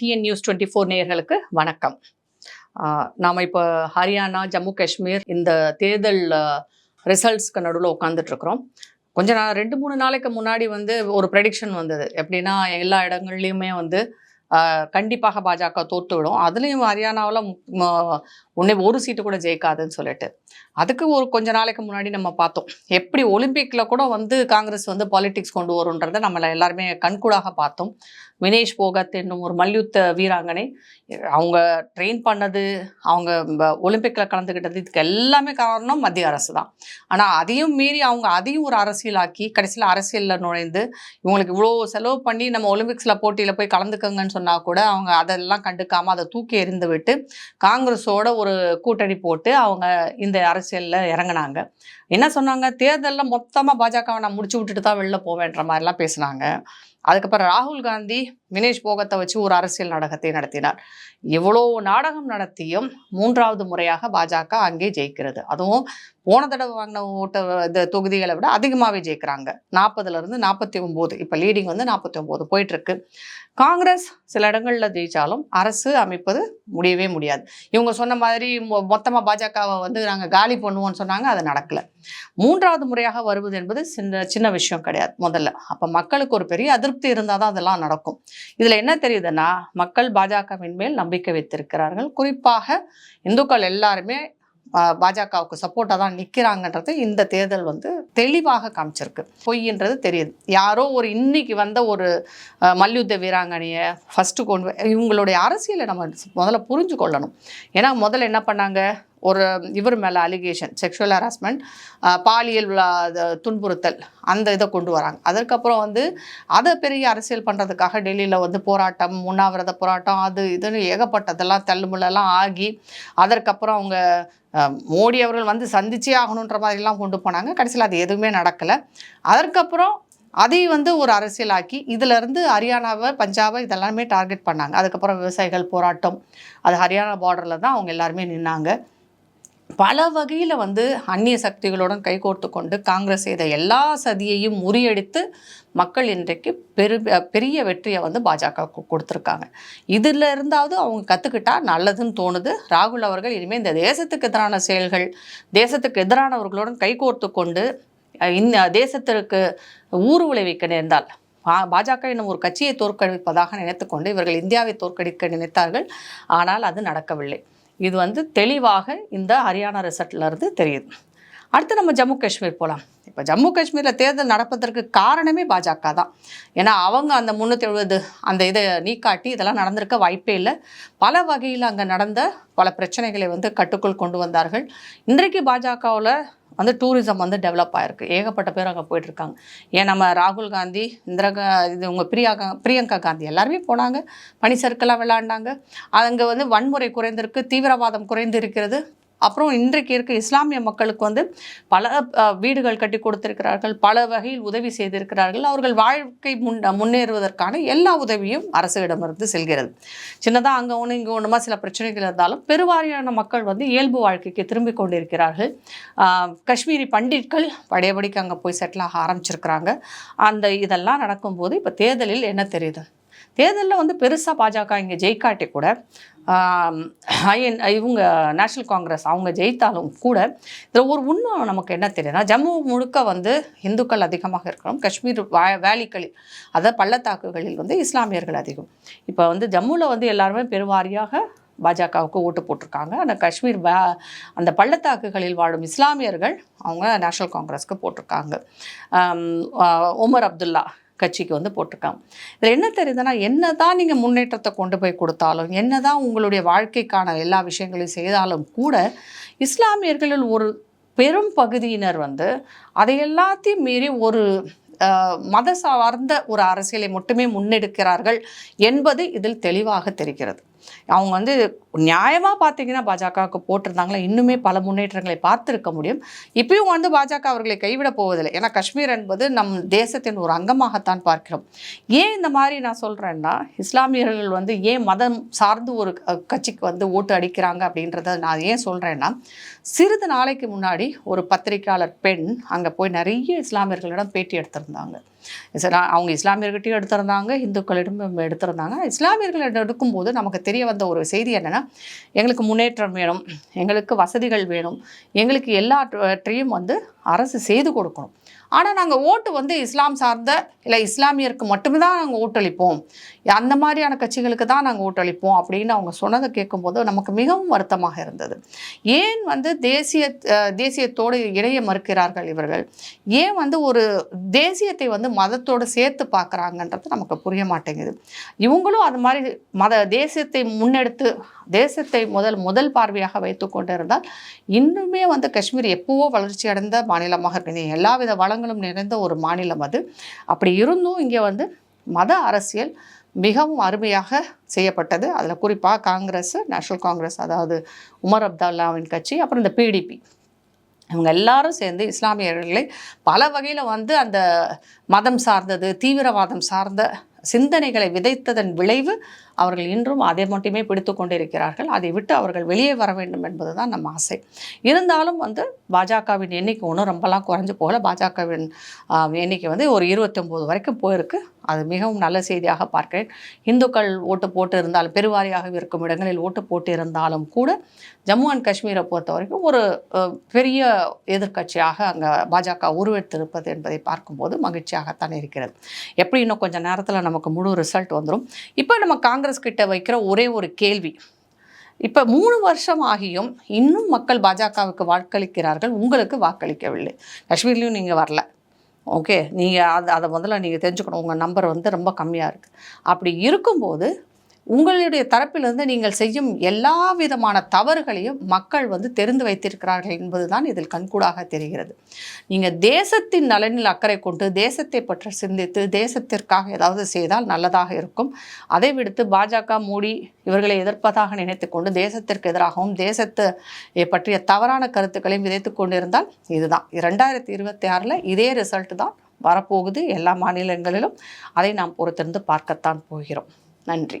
TN news twenty four நேயர்களுக்கு வணக்கம். நாம் இப்போ ஹரியானா ஜம்மு காஷ்மீர் இந்த தேர்தல் ரிசல்ட்ஸ்க்கு நடுவில் உட்காந்துட்ருக்குறோம் இருக்கிறோம் கொஞ்ச நாள் ரெண்டு மூணு நாளைக்கு முன்னாடி வந்து ஒரு ப்ரெடிக்ஷன் வந்தது. எப்படின்னா எல்லா இடங்கள்லையுமே வந்து கண்டிப்பாக பாஜக தோற்றுவிடும் அதுலேயும் ஹரியானாவில் உன்னை ஒரு சீட்டு கூட ஜெயிக்காதுன்னு சொல்லிட்டு. அதுக்கு ஒரு கொஞ்ச நாளைக்கு முன்னாடி நம்ம பார்த்தோம். எப்படி ஒலிம்பிக்கில் கூட வந்து காங்கிரஸ் வந்து பாலிடிக்ஸ் கொண்டு வரும்ன்றதை நம்மளை எல்லாருமே கண்கூடாக பார்த்தோம். வினேஷ் போகத் என்னும் ஒரு மல்யுத்த வீராங்கனை அவங்க ட்ரெயின் பண்ணது அவங்க ஒலிம்பிக்கில் கலந்துக்கிட்டது இதுக்கு எல்லாமே காரணம் மத்திய அரசு தான். ஆனால் அதையும் மீறி அவங்க அதையும் ஒரு அரசியலாக்கி கடைசியில் அரசியலில் நுழைந்து இவங்களுக்கு இவ்வளோ செலவு பண்ணி நம்ம ஒலிம்பிக்ஸில் போட்டியில் போய் கலந்துக்கங்கன்னு சொன்னால் கூட அவங்க அதெல்லாம் கண்டுக்காமல் அதை தூக்கி எறிந்து விட்டு காங்கிரஸோட ஒரு கூட்டணி போட்டு அவங்க இந்த அரசியலில் இறங்குனாங்க. என்ன சொன்னாங்க? தேர்தலில் மொத்தமாக பாஜகவை நான் முடிச்சு விட்டுட்டு தான் வெளில போவேன்ற மாதிரிலாம் பேசினாங்க. அதுக்கப்புறம் ராகுல் காந்தி வினேஷ் போகத்தை வச்சு ஒரு அரசியல் நாடகத்தை நடத்தினார். எவ்வளோ நாடகம் நடத்தியும் மூன்றாவது முறையாக பாஜக அங்கே ஜெயிக்கிறது. அதுவும் போன தடவை வாங்கின ஓட்ட இந்த தொகுதிகளை விட அதிகமாகவே ஜெயிக்கிறாங்க. நாற்பதுலேருந்து நாற்பத்தி ஒம்பது இப்போ லீடிங் வந்து நாற்பத்தி ஒம்பது போயிட்டுருக்கு. காங்கிரஸ் சில இடங்களில் ஜெயித்தாலும் அரசு அமைப்பது முடியவே முடியாது. இவங்க சொன்ன மாதிரி மொ- பாஜகவை வந்து நாங்கள் காலி பண்ணுவோம்னு சொன்னாங்க அது நடக்கலை. மூன்றாவது முறையாக வருவது என்பது சின்ன சின்ன விஷயம் கிடையாது முதல்ல. அப்போ மக்களுக்கு ஒரு பெரிய அதிருப்தி இருந்தால் தான் அதெல்லாம் நடக்கும். இதில் என்ன தெரியுதுன்னா மக்கள் பாஜகவின் மேல் நம்பிக்கை வைத்திருக்கிறார்கள். குறிப்பாக இந்துக்கள் எல்லாருமே பாஜகவுக்கு சப்போர்ட்டாக தான் நிற்கிறாங்கன்றது இந்த தேர்தல் வந்து தெளிவாக காமிச்சிருக்கு. பொய்ன்றது தெரியுது. யாரோ ஒரு இன்னைக்கு வந்த ஒரு மல்யுத்த வீராங்கனையை ஃபஸ்ட்டு கொண்டு இவங்களுடைய அரசியலை நம்ம முதல்ல புரிஞ்சு கொள்ளணும் ஏன்னா முதல்ல என்ன பண்ணாங்க? ஒரு இவர் மேலே அலிகேஷன் செக்ஷுவல் ஹராஸ்மெண்ட் பாலியல் துன்புறுத்தல் அந்த இதை கொண்டு வராங்க. அதற்கப்புறம் வந்து அதை பெரிய அரசியல் பண்ணுறதுக்காக டெல்லியில் வந்து போராட்டம் உண்ணாவிரத போராட்டம் அது இதுன்னு ஏகப்பட்டதெல்லாம் தள்ளுமுள்ளெல்லாம் ஆகி அதற்கப்புறம் அவங்க மோடி அவர்கள் வந்து சந்திச்சே ஆகணுன்ற மாதிரிலாம் கொண்டு போனாங்க. கடைசியில் அது எதுவுமே நடக்கலை. அதற்கப்புறம் அதை வந்து ஒரு அரசியலாக்கி இதிலிருந்து ஹரியானாவை பஞ்சாபை இதெல்லாமே டார்கெட் பண்ணாங்க. அதுக்கப்புறம் விவசாயிகள் போராட்டம் அது ஹரியானா பார்டரில் தான் அவங்க எல்லாருமே நின்னாங்க. பல வகையில் வந்து அந்நிய சக்திகளுடன் கைகோர்த்து கொண்டு காங்கிரஸ் செய்த எல்லா சதியையும் முறியடித்து மக்கள் இன்றைக்கு பெரு பெரிய வெற்றியை வந்து பாஜக கொடுத்துருக்காங்க. இதில் இருந்தாவது அவங்க கற்றுக்கிட்டா நல்லதுன்னு தோணுது. ராகுல் அவர்கள் இனிமேல் இந்த தேசத்துக்கு எதிரான செயல்கள் தேசத்துக்கு எதிரானவர்களுடன் கைகோர்த்து கொண்டு இந்த தேசத்திற்கு ஊறு விளைவிக்க நேர்ந்தால் பாஜக என்னும் ஒரு கட்சியை தோற்கடிப்பதாக நினைத்துக்கொண்டு இவர்கள் இந்தியாவை தோற்கடிக்க நினைத்தார்கள். ஆனால் அது நடக்கவில்லை. இது வந்து தெளிவாக இந்த ஹரியானா ரிசல்ட்லேருந்து தெரியுது. அடுத்து நம்ம ஜம்மு காஷ்மீர் போகலாம் இப்போ ஜம்மு காஷ்மீரில் தேர்தல் நடப்பதற்கு காரணமே பாஜக தான். ஏன்னா அவங்க அந்த முந்நூற்றி எழுபது அந்த இதை நீக்காட்டி இதெல்லாம் நடந்திருக்க வாய்ப்பே இல்லை. பல வகையில் அங்கே நடந்த பல பிரச்சனைகளை வந்து கட்டுக்குள் கொண்டு வந்தார்கள். இன்றைக்கு பாஜகவில் வந்து டூரிசம் வந்து டெவலப் ஆயிருக்கு. ஏகப்பட்ட பேர் அங்கே போயிட்டுருக்காங்க. ஏன் நம்ம ராகுல் காந்தி இந்திரா இது உங்கள் பிரியா கா- பிரியங்கா காந்தி எல்லாருமே போனாங்க. பனி சறுக்கெல்லாம் விளாண்டாங்க அங்கே வந்து வன்முறை குறைந்திருக்கு தீவிரவாதம் குறைந்து இருக்கிறது அப்புறம் இன்றைக்கு இருக்க இஸ்லாமிய மக்களுக்கு வந்து பல வீடுகள் கட்டி கொடுத்திருக்கிறார்கள் பல வகையில் உதவி செய்திருக்கிறார்கள். அவர்கள் வாழ்க்கை முன் முன்னேறுவதற்கான எல்லா உதவியும் அரசிடமிருந்து செல்கிறது. சின்னதாக அங்கே ஒன்று இங்கே ஒன்றுமா சில பிரச்சனைகள் இருந்தாலும் பெருவாரியான மக்கள் வந்து இயல்பு வாழ்க்கைக்கு திரும்பி கொண்டிருக்கிறார்கள். காஷ்மீரி பண்டிட்கள் படையபடிக்கு அங்கே போய் செட்டில் ஆக ஆரம்பிச்சிருக்கிறாங்க. அந்த இதெல்லாம் நடக்கும்போது இப்போ தேர்தலில் என்ன தெரியுது? தேர்தலில் வந்து பெருசாக பாஜக இங்கே ஜெயிக்காட்டி கூட ஐஎன் இவங்க நேஷனல் காங்கிரஸ் அவங்க ஜெயித்தாலும் கூட இதில் ஒரு உண்மை நமக்கு என்ன தெரியுதுன்னா ஜம்மு முழுக்க வந்து இந்துக்கள் அதிகமாக இருக்கிறோம். காஷ்மீர் வா வேலிகளில் அதாவது பள்ளத்தாக்குகளில் வந்து இஸ்லாமியர்கள் அதிகம். இப்போ வந்து ஜம்முவில் வந்து எல்லாருமே பெருவாரியாக பாஜகவுக்கு ஓட்டு போட்டிருக்காங்க. ஆனால் காஷ்மீர் வே அந்த பள்ளத்தாக்குகளில் வாழும் இஸ்லாமியர்கள் அவங்க நேஷனல் காங்கிரஸ்க்கு போட்டிருக்காங்க. உமர் அப்துல்லா கட்சிக்கு வந்து போட்டிருக்காங்க. இதில் என்ன தெரியுதுன்னா என்ன தான் நீங்கள் முன்னேற்றத்தை கொண்டு போய் கொடுத்தாலும் என்ன தான் உங்களுடைய வாழ்க்கைக்கான எல்லா விஷயங்களையும் செய்தாலும் கூட இஸ்லாமியர்களில் ஒரு பெரும் பகுதியினர் வந்து அதை எல்லாத்தையும் மீறி ஒரு மத சார்ந்த ஒரு அரசியலை மட்டுமே முன்னெடுக்கிறார்கள் என்பது இதில் தெளிவாக தெரிகிறது. அவங்க வந்து நியாயமாக பார்த்தீங்கன்னா பாஜகவுக்கு போட்டிருந்தாங்களா இன்னுமே பல முன்னேற்றங்களை பார்த்துருக்க முடியும். இப்பயும் வந்து பாஜக அவர்களை கைவிட போவதில்லை. ஏன்னா காஷ்மீர் என்பது நம் தேசத்தின் ஒரு அங்கமாகத்தான் பார்க்கிறோம். ஏன் இந்த மாதிரி நான் சொல்கிறேன்னா இஸ்லாமியர்கள் வந்து ஏன் மதம் சார்ந்து ஒரு கட்சிக்கு வந்து ஓட்டு அடிக்கிறாங்க அப்படின்றத நான் ஏன் சொல்கிறேன்னா சிறிது நாளைக்கு முன்னாடி ஒரு பத்திரிக்கையாளர் பெண் அங்கே போய் நிறைய இஸ்லாமியர்களிடம் பேட்டி எடுத்திருந்தாங்க. அவங்க இஸ்லாமியர்கிட்டையும் எடுத்திருந்தாங்க இந்துக்களிடம் எடுத்திருந்தாங்க. இஸ்லாமியர்கள் எடுக்கும்போது நமக்கு தெரிய வந்த ஒரு செய்தி என்னென்னா எங்களுக்கு முன்னேற்றம் வேணும் எங்களுக்கு வசதிகள் வேணும் எங்களுக்கு எல்லாவற்றையும் வந்து அரசு செய்து கொடுக்கணும். ஆனால் நாங்கள் ஓட்டு வந்து இஸ்லாம் சார்ந்த இல்லை இஸ்லாமியருக்கு மட்டுமே தான் நாங்கள் ஓட்டளிப்போம். அந்த மாதிரியான கட்சிகளுக்கு தான் நாங்கள் ஓட்டளிப்போம் அப்படின்னு அவங்க சொன்னதை கேட்கும்போது நமக்கு மிகவும் வருத்தமாக இருந்தது. ஏன் வந்து தேசிய தேசியத்தோடு இணைய மறுக்கிறார்கள் இவர்கள்? ஏன் வந்து ஒரு தேசியத்தை வந்து மதத்தோடு சேர்த்து பார்க்குறாங்கன்றது நமக்கு புரிய மாட்டேங்குது. இவங்களும் அது மாதிரி மத தேசியத்தை முன்னெடுத்து தேசத்தை முதல் முதல் பார்வையாக வைத்து கொண்டு இருந்தால் இன்னுமே வந்து காஷ்மீர் எப்போவோ வளர்ச்சி அடைந்த மாநிலமாக இருக்குது எல்லா வித வளங்களும் நிறைந்த ஒரு மாநிலம் அது. அப்படி இருந்தும் இங்கே வந்து மத அரசியல் மிகவும் அருமையாக செய்யப்பட்டது. அதில் குறிப்பாக காங்கிரஸ் நேஷனல் காங்கிரஸ் அதாவது உமர் அப்துல்லாவின் கட்சி அப்புறம் இந்த பிடிபி இவங்க எல்லாரும் சேர்ந்து இஸ்லாமியர்களை பல வகையில் வந்து அந்த மதம் சார்ந்தது தீவிரவாதம் சார்ந்த சிந்தனைகளை விதைத்ததன் விளைவு அவர்கள் இன்றும் அதை மட்டுமே பிடித்து கொண்டிருக்கிறார்கள். அதை விட்டு அவர்கள் வெளியே வர வேண்டும் என்பது தான் நம்ம ஆசை. இருந்தாலும் வந்து பாஜகவின் எண்ணிக்கை ஒன்றும் ரொம்பலாம் குறைஞ்சு போகல. பாஜகவின் எண்ணிக்கை வந்து ஒரு இருபத்தொம்போது வரைக்கும் போயிருக்கு. அது மிகவும் நல்ல செய்தியாக பார்க்கிறேன். இந்துக்கள் ஓட்டு போட்டு இருந்தாலும் பெருவாரியாக இருக்கும் இடங்களில் ஓட்டு போட்டு இருந்தாலும் கூட ஜம்மு அண்ட் காஷ்மீரை பொறுத்த வரைக்கும் ஒரு பெரிய எதிர்க்கட்சியாக அங்கே பாஜக உருவெடுத்திருப்பது என்பதை பார்க்கும்போது மகிழ்ச்சியாகத்தான் இருக்கிறது. எப்படி இன்னும் கொஞ்சம் நேரத்தில் நமக்கு முழு ரிசல்ட் வந்துடும் இப்போ நம்ம காங்கிரஸ் காங்கிரஸ் கிட்ட வைக்கிற ஒரே ஒரு கேள்வி. இப்போ மூணு வருஷம் ஆகியும் இன்னும் மக்கள் பாஜகவுக்கு வாக்களிக்கிறார்கள் உங்களுக்கு வாக்களிக்கவில்லை. காஷ்மீர்லேயும் நீங்கள் வரல. ஓகே நீங்கள் அதை அதை முதல்ல நீங்கள் தெரிஞ்சுக்கணும். உங்கள் நம்பர் வந்து ரொம்ப கம்மியாக இருக்குது அப்படி இருக்கும்போது உங்களுடைய தரப்பிலிருந்து நீங்கள் செய்யும் எல்லா விதமான தவறுகளையும் மக்கள் வந்து தெரிந்து வைத்திருக்கிறார்கள் என்பதுதான் இதில் கண்கூடாக தெரிகிறது. நீங்கள் தேசத்தின் நலனில் அக்கறை கொண்டு தேசத்தை பற்றி சிந்தித்து தேசத்திற்காக ஏதாவது செய்தால் நல்லதாக இருக்கும். அதை விடுத்து பாஜக மோடி இவர்களை எதிர்ப்பதாக நினைத்து கொண்டு தேசத்திற்கு எதிராகவும் தேசத்தை பற்றிய தவறான கருத்துக்களையும் விதைத்து கொண்டிருந்தால் இதுதான். இரண்டாயிரத்தி இருபத்தி ஆறில் இதே ரிசல்ட் தான் வரப்போகுது எல்லா மாநிலங்களிலும். அதை நாம் பொறுத்திருந்து பார்க்கத்தான் போகிறோம். நன்றி.